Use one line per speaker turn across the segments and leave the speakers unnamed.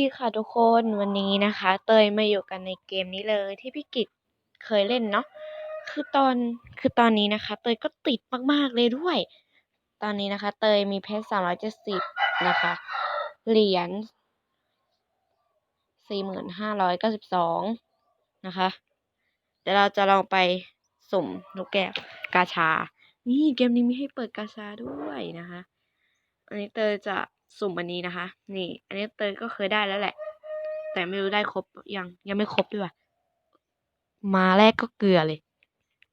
ดีค่ะทุกคนวันนี้นะคะ เตยมาอยู่กันในเกมนี้เลยที่พี่กิจเคยเล่นเนาะคือตอนคือตอนนี้นะคะ เตยก็ติดมากๆเลยด้วย ตอนนี้นะคะ เตยมีเพชรสามร้อยเจ็ดสิบนะคะ เหรียญสี่หมื่นห้าร้อยเก้าสิบสองนะคะ เดี๋ยวเราจะลองไปสุ่มลูกแก้วกาชา นี่เกมนี้มีให้เปิดกาชาด้วยนะคะ อันนี้เตยจะ สุ่มอันนี้นะคะ นี่ อันนี้เตยก็เคยได้แล้วแหละ แต่ไม่รู้ได้ครบยังยังไม่ครบด้วยว่ะมาแรกก็เกลือเลย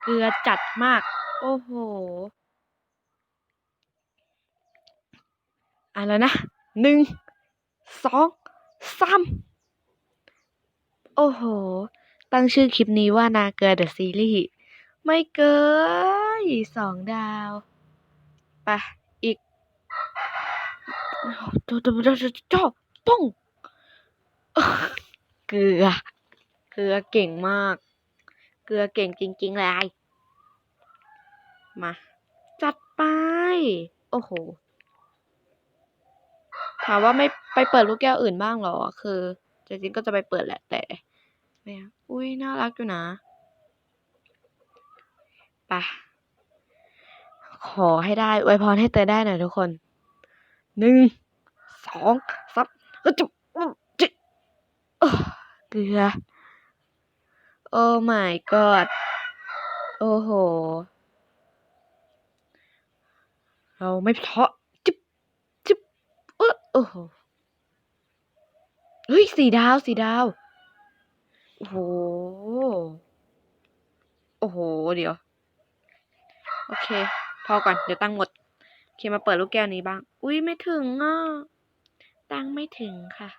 เกลือจัดมาก โอ้โหอะแล้วนะหนึ่งสองสามโอ้โห ตั้งชื่อคลิปนี้ว่านาเกลือเดอะซีรีส์ไม่เกินสองดาว ไป อีกโจโจโจโจโจป้องเกลือ เกลือเก่งมาก เกลือเก่งจริงๆเลยมา จัดไป โอ้โห ถามว่าไม่ไปเปิดลูกแก้วอื่นบ้างหรอ คือจริงๆก็จะไปเปิดแหละแต่ไม่อุ้ยน่ารักอยู่นะไปขอให้ได้อวยพรให้เตยได้หน่อยทุกคนหนึ่ง สองสามแล้วจุ๊บจิเกลือ โอ้ my god โอ้โห เราไม่เพาะจิบจิบเออโอ้โห เฮ้ยสี่ดาวสี่ดาว โอ้โห โอ้โห เดี๋ยว โอเค พอก่อน เดี๋ยวตั้งหมด โอเค มาเปิดลูกแก้วนี้บ้าง อุ้ยไม่ถึงอะ ตั้งไม่ถึงค่ะ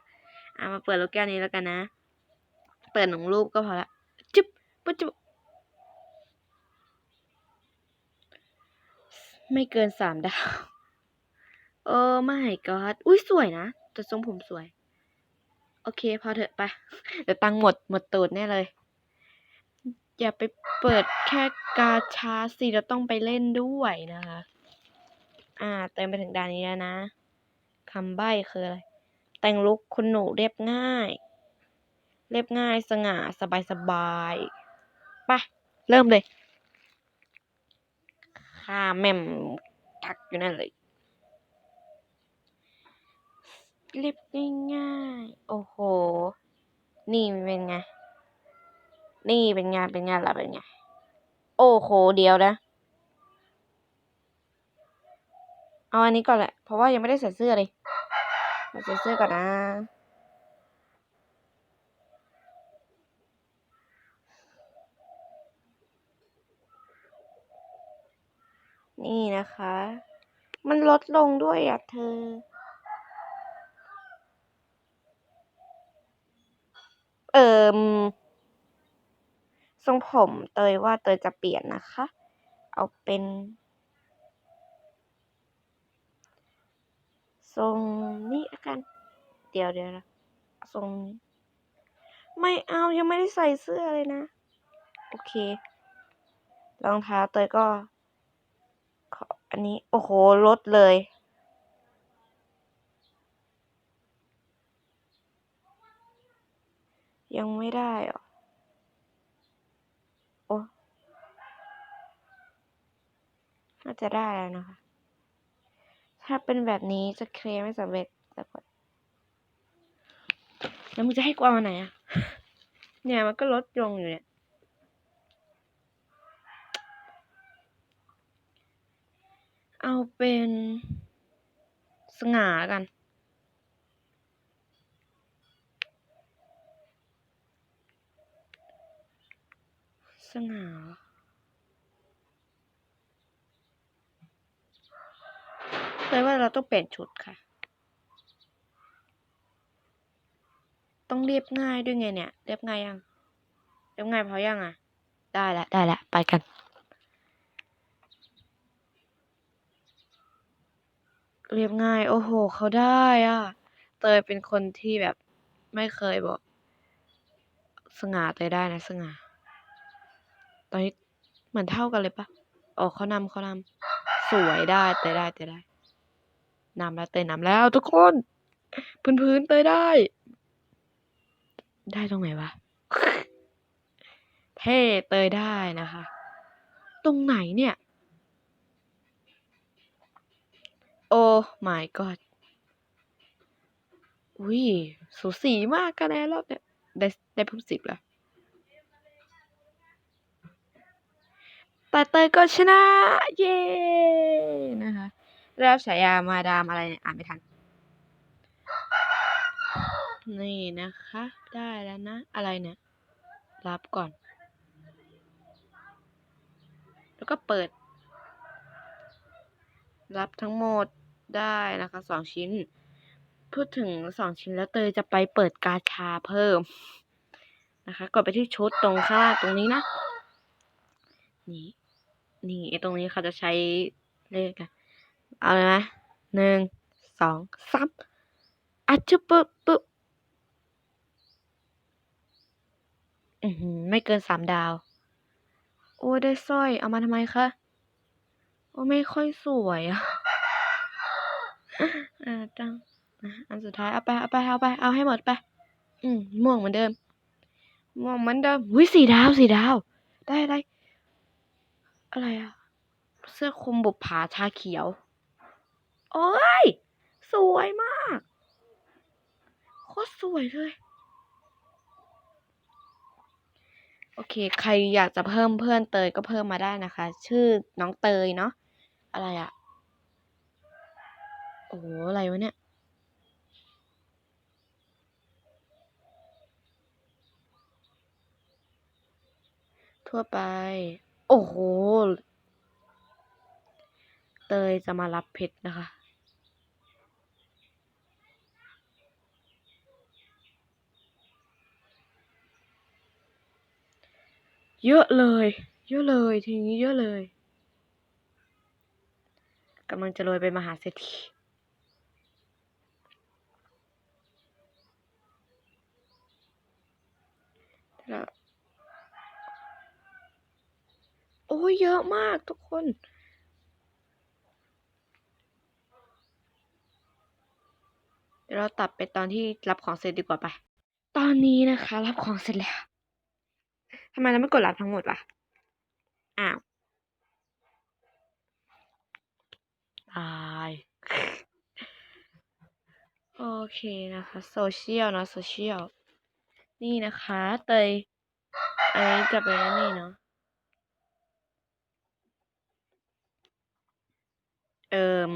อะมาเปิดลูกแก้วนี้แล้วกันนะ เปิดหนึ่งรูปก็พอละจุ๊บปุ๊บจุ๊บไม่เกินสามดาว โอ้ไม่ก็อุ้ยสวยนะแต่ทรงผมสวย โอเค พอเถอะไป เดี๋ยวตังหมดหมดตูดแน่เลย อย่าไปเปิดแค่กาชาสิเราต้องไปเล่นด้วยนะคะ อ่า เติมไปถึงด่านนี้แล้วนะำใบ้คืออะไร แต่งลุกคุณหนูเรียบง่าย เรียบง่ายสง่าสบายสบายไปเริ่มเลยข้าแม่มทักอยู่นั่นเลย เรียบง่ายๆ โอ้โห นี่เป็นไง นี่เป็นไง เป็นไงล่ะเป็นไง โอ้โห เดียวนะ เอาอันนี้ก่อนแหละ เพราะว่ายังไม่ได้ใส่เสื้อเลยใส่เสื้อก่อนนะ นี่นะคะ มันลดลงด้วยอะเธอเอิมทรงผมเตยว่าเตยจะเปลี่ยนนะคะ เอาเป็น ทรงนี้ละกัน เดี๋ยวเดี๋ยวนะทรงนี้ ไม่เอายังไม่ได้ใส่เสื้อเลยนะ โอเค รองเท้าเตยก็ ขออันนี้ โอ้โหลดเลย ยังไม่ได้เหรอโอ้น่าจะได้แล้วนะคะ ถ้าเป็นแบบนี้จะเคลมไม่สำเร็จแต่กดแล้วมึงจะให้กูเอาอันไหนอะเนี่ยมันก็ลดลงอยู่เนี่ยเอาเป็นสง่าแล้วกัน สง่าเหรอ แปลว่าเราต้องเปลี่ยนชุดค่ะ ต้องเรียบง่ายด้วยไงเนี่ย เรียบง่ายยัง เรียบง่ายพอยังอะ ได้ละได้ละไปกัน เรียบง่าย โอ้โห เขาได้อะ เตยเป็นคนที่แบบไม่เคยบอก สง่าเตยได้นะสง่า ตอนนี้เหมือนเท่ากันเลยปะอ๋อเขานำเขานำสวยได้เตยได้เตยได้ นำแล้วเตยนำแล้วทุกคนพื้นพื้นๆเตยได้ ได้ตรงไหนวะเท่เตยได้นะคะ ตรงไหนเนี่ย โอ้ my god อุ้ยสูสีมากคะแนนรอบเนี่ยได้ได้เพิ่มสิบแล้วแต่เตยก็ชนะ เย้ นะคะ ได้รับฉายามาดามอะไรเนี่ยอ่านไม่ทัน นี่นะคะ ได้แล้วนะ อะไรเนี่ย รับก่อน แล้วก็เปิด รับทั้งหมดได้นะคะสองชิ้น พูดถึงสองชิ้นแล้วเตยจะไปเปิดกาชาเพิ่มนะคะกดไปที่ชุดตรงข้างล่างตรงนี้นะ นี่ นี่ตรงนี้เขาจะใช้เลขกัน เอาเลยไหมหนึ่งสองสามอัจจะปึ๊บปึ๊บอือหือไม่เกินสามดาว โอ้ได้สร้อย เอามาทำไมคะ โอ้ไม่ค่อยสวยอะอ่าจังอะอันสุดท้าย เอาไป เอาไป เอาไป เอาให้หมดไป อืมม่วงเหมือนเดิม ม่วงเหมือนเดิมวิสี่ดาวสี่ดาว ได้อะไร อะไรอะเสื้อคลุมบุปผาชาเขียว โอ้ย สวยมาก โคตรสวยเลย โอเค ใครอยากจะเพิ่มเพื่อนเตยก็เพิ่มมาได้นะคะ ชื่อน้องเตยเนาะ อะไรอะโอ้โห อะไรวะเนี่ยทั่วไป โอ้โห เตยจะมารับเพชรนะคะ เยอะเลย เยอะเลยทีนี้เยอะเลยกำลังจะรวยเป็นมหาเศรษฐีแล้วโอ้ยเยอะมากทุกคน เดี๋ยวเราตัดไปตอนที่รับของเสร็จดีกว่าไป ตอนนี้นะคะ รับของเสร็จแล้วำไมเราไม่กดรับทั้งหมดวะอ้าวตายโอเคนะคะโซเชียลเนาะโซเชียลนี่นะคะเตยอันนี้จะเป็นอันนี่เนาะ เอิม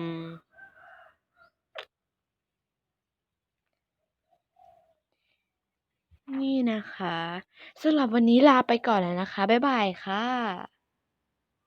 นี่นะคะ สำหรับวันนี้ลาไปก่อนแล้วนะคะ บ๊ายบายค่ะ